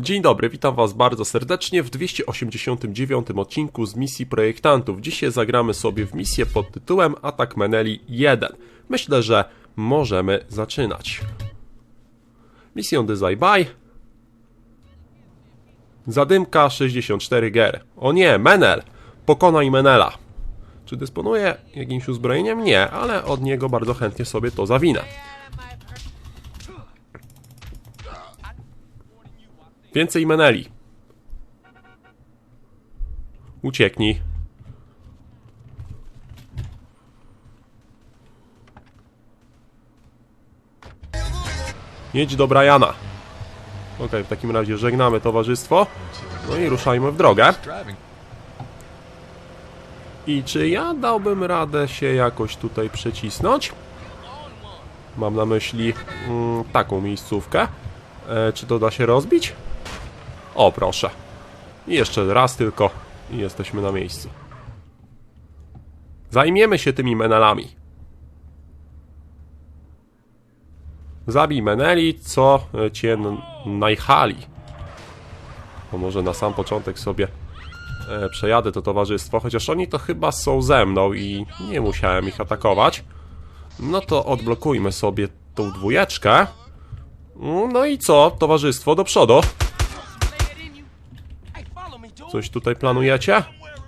Dzień dobry, witam Was bardzo serdecznie w 289 odcinku z misji projektantów. Dzisiaj zagramy sobie w misję pod tytułem Atak Meneli 1. Myślę, że możemy zaczynać. Misją Design by Zadymka 64 ger. O nie, Menel! Pokonaj Menela. Czy dysponuję jakimś uzbrojeniem? Nie, ale od niego bardzo chętnie sobie to zawinę. Więcej Meneli. Ucieknij. Jedź do Briana. Ok, w takim razie żegnamy towarzystwo. No i ruszajmy w drogę. I czy ja dałbym radę się jakoś tutaj przecisnąć? Mam na myśli mm, taką miejscówkę. E, czy to da się rozbić? O, proszę. Jeszcze raz tylko i jesteśmy na miejscu. Zajmiemy się tymi menelami. Zabij meneli, co e, cię najchali. To może na sam początek sobie e, przejadę to towarzystwo, chociaż oni to chyba są ze mną i nie musiałem ich atakować. No to odblokujmy sobie tą dwójeczkę. No i co, towarzystwo, do przodu. Coś tutaj planujecie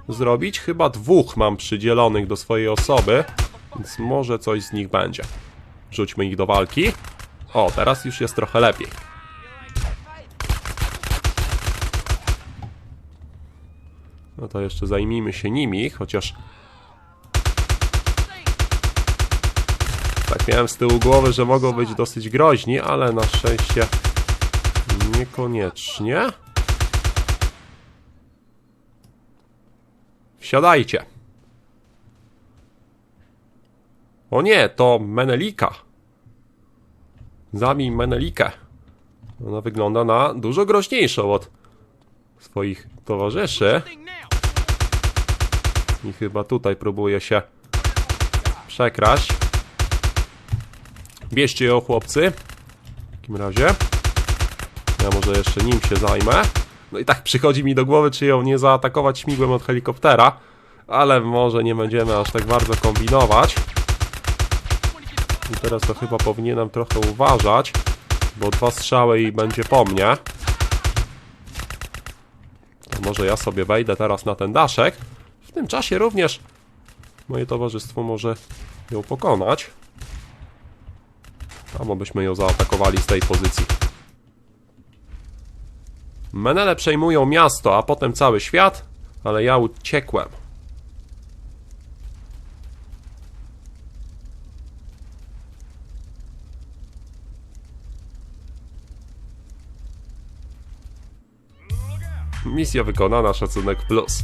zrobić? Chyba dwóch mam przydzielonych do swojej osoby, więc może coś z nich będzie. Rzućmy ich do walki. O, teraz już jest trochę lepiej. No to jeszcze zajmijmy się nimi, chociaż... Tak miałem z tyłu głowy, że mogą być dosyć groźni, ale na szczęście niekoniecznie. Wsiadajcie. O nie, to Menelika. Zabij Menelikę. Ona wygląda na dużo groźniejszą od swoich towarzyszy. I chyba tutaj próbuje się przekraść. Bierzcie ją, chłopcy. W takim razie. Ja może jeszcze nim się zajmę. No i tak przychodzi mi do głowy, czy ją nie zaatakować śmigłem od helikoptera. Ale może nie będziemy aż tak bardzo kombinować. I teraz to chyba powinienem trochę uważać, bo dwa strzały i będzie po mnie. To może ja sobie wejdę teraz na ten daszek. W tym czasie również moje towarzystwo może ją pokonać. Albo byśmy ją zaatakowali z tej pozycji. Menele przejmują miasto, a potem cały świat, ale ja uciekłem. Misja wykonana, szacunek plus.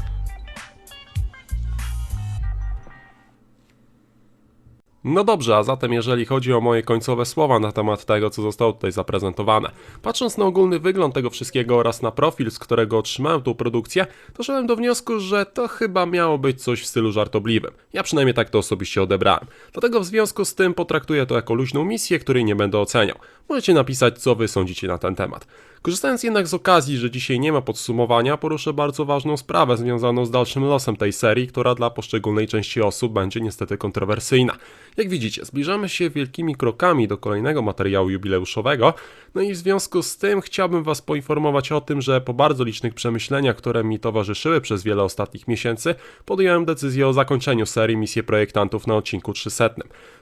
No dobrze, a zatem jeżeli chodzi o moje końcowe słowa na temat tego, co zostało tutaj zaprezentowane. Patrząc na ogólny wygląd tego wszystkiego oraz na profil, z którego otrzymałem tą produkcję, doszedłem do wniosku, że to chyba miało być coś w stylu żartobliwym. Ja przynajmniej tak to osobiście odebrałem. Dlatego w związku z tym potraktuję to jako luźną misję, której nie będę oceniał. Możecie napisać, co wy sądzicie na ten temat. Korzystając jednak z okazji, że dzisiaj nie ma podsumowania, poruszę bardzo ważną sprawę związaną z dalszym losem tej serii, która dla poszczególnej części osób będzie niestety kontrowersyjna. Jak widzicie, zbliżamy się wielkimi krokami do kolejnego materiału jubileuszowego, no i w związku z tym chciałbym Was poinformować o tym, że po bardzo licznych przemyśleniach, które mi towarzyszyły przez wiele ostatnich miesięcy, podjąłem decyzję o zakończeniu serii Misje Projektantów na odcinku 300.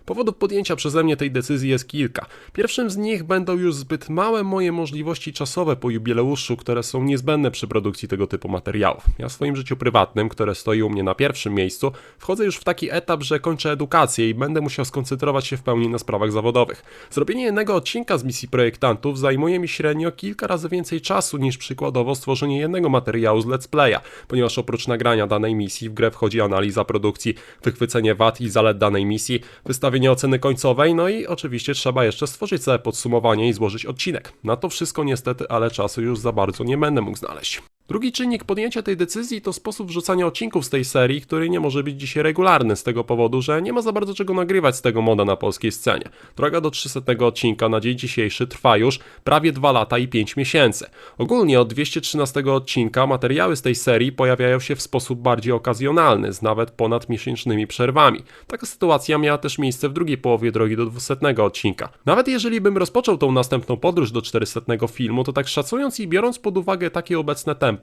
Powodów podjęcia przeze mnie tej decyzji jest kilka. Pierwszym z nich będą już zbyt małe moje możliwości czasowe po jubileuszu, które są niezbędne przy produkcji tego typu materiałów. Ja w swoim życiu prywatnym, które stoi u mnie na pierwszym miejscu, wchodzę już w taki etap, że kończę edukację i będę musiał skoncentrować się w pełni na sprawach zawodowych. Zrobienie jednego odcinka z misji projektantów zajmuje mi średnio kilka razy więcej czasu niż przykładowo stworzenie jednego materiału z let's playa, ponieważ oprócz nagrania danej misji w grę wchodzi analiza produkcji, wychwycenie wad i zalet danej misji, wystawienie oceny końcowej, no i oczywiście trzeba jeszcze stworzyć całe podsumowanie i złożyć odcinek. Na to wszystko niestety, ale czasu już za bardzo nie będę mógł znaleźć. Drugi czynnik podjęcia tej decyzji to sposób wrzucania odcinków z tej serii, który nie może być dzisiaj regularny z tego powodu, że nie ma za bardzo czego nagrywać z tego moda na polskiej scenie. Droga do 300 odcinka na dzień dzisiejszy trwa już prawie 2 lata i 5 miesięcy. Ogólnie od 213 odcinka materiały z tej serii pojawiają się w sposób bardziej okazjonalny, z nawet ponad miesięcznymi przerwami. Taka sytuacja miała też miejsce w drugiej połowie drogi do 200 odcinka. Nawet jeżeli bym rozpoczął tą następną podróż do 400 filmu, to tak szacując i biorąc pod uwagę takie obecne tempo,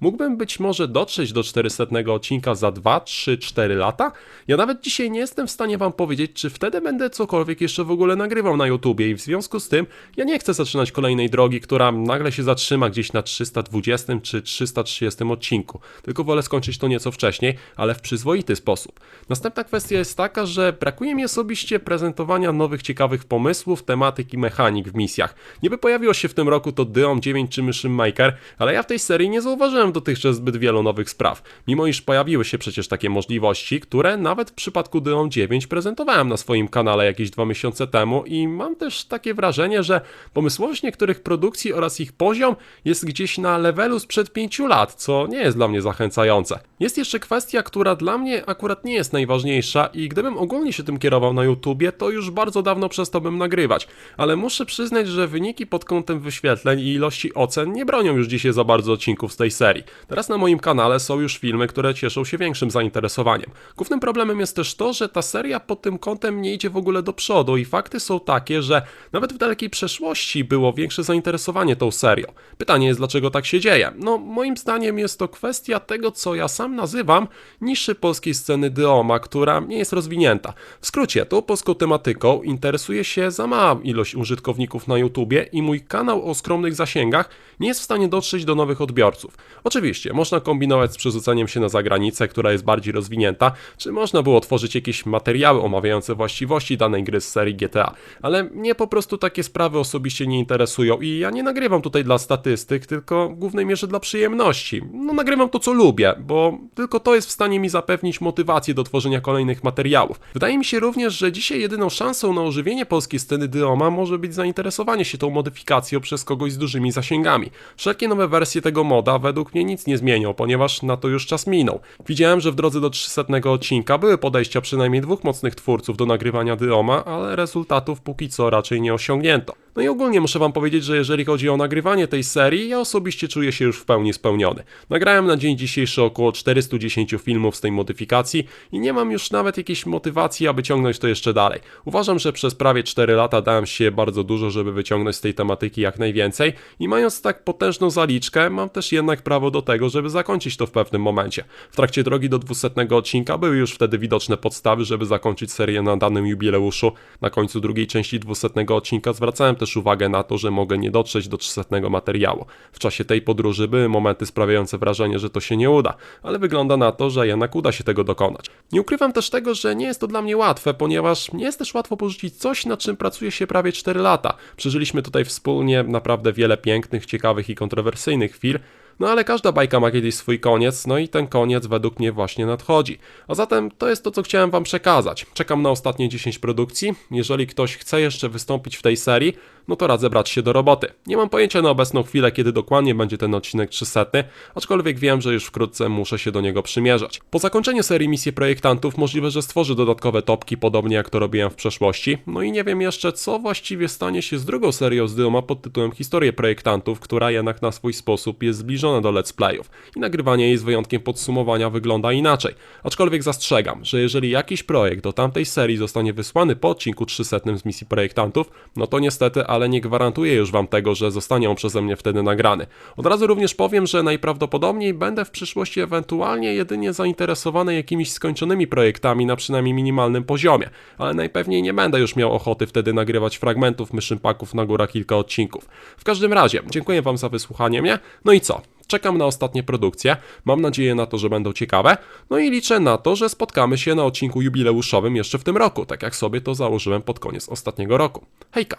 mógłbym być może dotrzeć do 400 odcinka za 2, 3, 4 lata? Ja nawet dzisiaj nie jestem w stanie wam powiedzieć, czy wtedy będę cokolwiek jeszcze w ogóle nagrywał na YouTubie i w związku z tym ja nie chcę zaczynać kolejnej drogi, która nagle się zatrzyma gdzieś na 320 czy 330 odcinku, tylko wolę skończyć to nieco wcześniej, ale w przyzwoity sposób. Następna kwestia jest taka, że brakuje mi osobiście prezentowania nowych ciekawych pomysłów, tematyk i mechanik w misjach. Niby pojawiło się w tym roku to Dyom 9 czy Mission Maker, ale ja w tej serii nie zauważyłem dotychczas zbyt wielu nowych spraw, mimo iż pojawiły się przecież takie możliwości, które nawet w przypadku Dyom 9 prezentowałem na swoim kanale jakieś dwa miesiące temu i mam też takie wrażenie, że pomysłowość niektórych produkcji oraz ich poziom jest gdzieś na levelu sprzed 5 lat, co nie jest dla mnie zachęcające. Jest jeszcze kwestia, która dla mnie akurat nie jest najważniejsza i gdybym ogólnie się tym kierował na YouTubie, to już bardzo dawno przestałbym nagrywać, ale muszę przyznać, że wyniki pod kątem wyświetleń i ilości ocen nie bronią już dzisiaj za bardzo odcinków z tej serii. Teraz na moim kanale są już filmy, które cieszą się większym zainteresowaniem. Głównym problemem jest też to, że ta seria pod tym kątem nie idzie w ogóle do przodu i fakty są takie, że nawet w dalekiej przeszłości było większe zainteresowanie tą serią. Pytanie jest, dlaczego tak się dzieje? No, moim zdaniem jest to kwestia tego, co ja sam nazywam niższy polskiej sceny dyoma, która nie jest rozwinięta. W skrócie, tą polską tematyką interesuje się za mała ilość użytkowników na YouTubie i mój kanał o skromnych zasięgach nie jest w stanie dotrzeć do nowych odbiorców. Oczywiście, można kombinować z przerzuceniem się na zagranicę, która jest bardziej rozwinięta, czy można było tworzyć jakieś materiały omawiające właściwości danej gry z serii GTA, ale mnie po prostu takie sprawy osobiście nie interesują i ja nie nagrywam tutaj dla statystyk, tylko w głównej mierze dla przyjemności. No nagrywam to co lubię, bo tylko to jest w stanie mi zapewnić motywację do tworzenia kolejnych materiałów. Wydaje mi się również, że dzisiaj jedyną szansą na ożywienie polskiej sceny Dyoma może być zainteresowanie się tą modyfikacją przez kogoś z dużymi zasięgami. Wszelkie nowe wersje tego moda według mnie nic nie zmienią, ponieważ na to już czas minął. Widziałem, że w drodze do 300 odcinka były podejścia przynajmniej dwóch mocnych twórców do nagrywania Dyoma, ale rezultatów póki co raczej nie osiągnięto. No i ogólnie muszę wam powiedzieć, że jeżeli chodzi o nagrywanie tej serii, ja osobiście czuję się już w pełni spełniony. Nagrałem na dzień dzisiejszy około 410 filmów z tej modyfikacji i nie mam już nawet jakiejś motywacji, aby ciągnąć to jeszcze dalej. Uważam, że przez prawie 4 lata dałem się bardzo dużo, żeby wyciągnąć z tej tematyki jak najwięcej i mając tak potężną zaliczkę, mam też jednak prawo do tego, żeby zakończyć to w pewnym momencie. W trakcie drogi do 200 odcinka były już wtedy widoczne podstawy, żeby zakończyć serię na danym jubileuszu. Na końcu drugiej części 200 odcinka zwracałem też uwagę na to, że mogę nie dotrzeć do 300 materiału. W czasie tej podróży były momenty sprawiające wrażenie, że to się nie uda, ale wygląda na to, że jednak uda się tego dokonać. Nie ukrywam też tego, że nie jest to dla mnie łatwe, ponieważ nie jest też łatwo porzucić coś, nad czym pracuje się prawie 4 lata. Przeżyliśmy tutaj wspólnie naprawdę wiele pięknych, ciekawych i kontrowersyjnych chwil, no ale każda bajka ma kiedyś swój koniec, no i ten koniec według mnie właśnie nadchodzi. A zatem to jest to, co chciałem Wam przekazać. Czekam na ostatnie 10 produkcji. Jeżeli ktoś chce jeszcze wystąpić w tej serii, no to radzę brać się do roboty. Nie mam pojęcia na obecną chwilę, kiedy dokładnie będzie ten odcinek 300, aczkolwiek wiem, że już wkrótce muszę się do niego przymierzać. Po zakończeniu serii misji projektantów możliwe, że stworzę dodatkowe topki, podobnie jak to robiłem w przeszłości. No i nie wiem jeszcze, co właściwie stanie się z drugą serią z Dyoma pod tytułem Historie projektantów, która jednak na swój sposób jest zbliżona do let's playów. I nagrywanie jej z wyjątkiem podsumowania wygląda inaczej. Aczkolwiek zastrzegam, że jeżeli jakiś projekt do tamtej serii zostanie wysłany po odcinku 300 z misji projektantów, no to niestety, ale nie gwarantuję już wam tego, że zostanie on przeze mnie wtedy nagrany. Od razu również powiem, że najprawdopodobniej będę w przyszłości ewentualnie jedynie zainteresowany jakimiś skończonymi projektami na przynajmniej minimalnym poziomie, ale najpewniej nie będę już miał ochoty wtedy nagrywać fragmentów Mission Packów na góra kilka odcinków. W każdym razie, dziękuję wam za wysłuchanie mnie, no i co? Czekam na ostatnie produkcje, mam nadzieję na to, że będą ciekawe, no i liczę na to, że spotkamy się na odcinku jubileuszowym jeszcze w tym roku, tak jak sobie to założyłem pod koniec ostatniego roku. Hejka!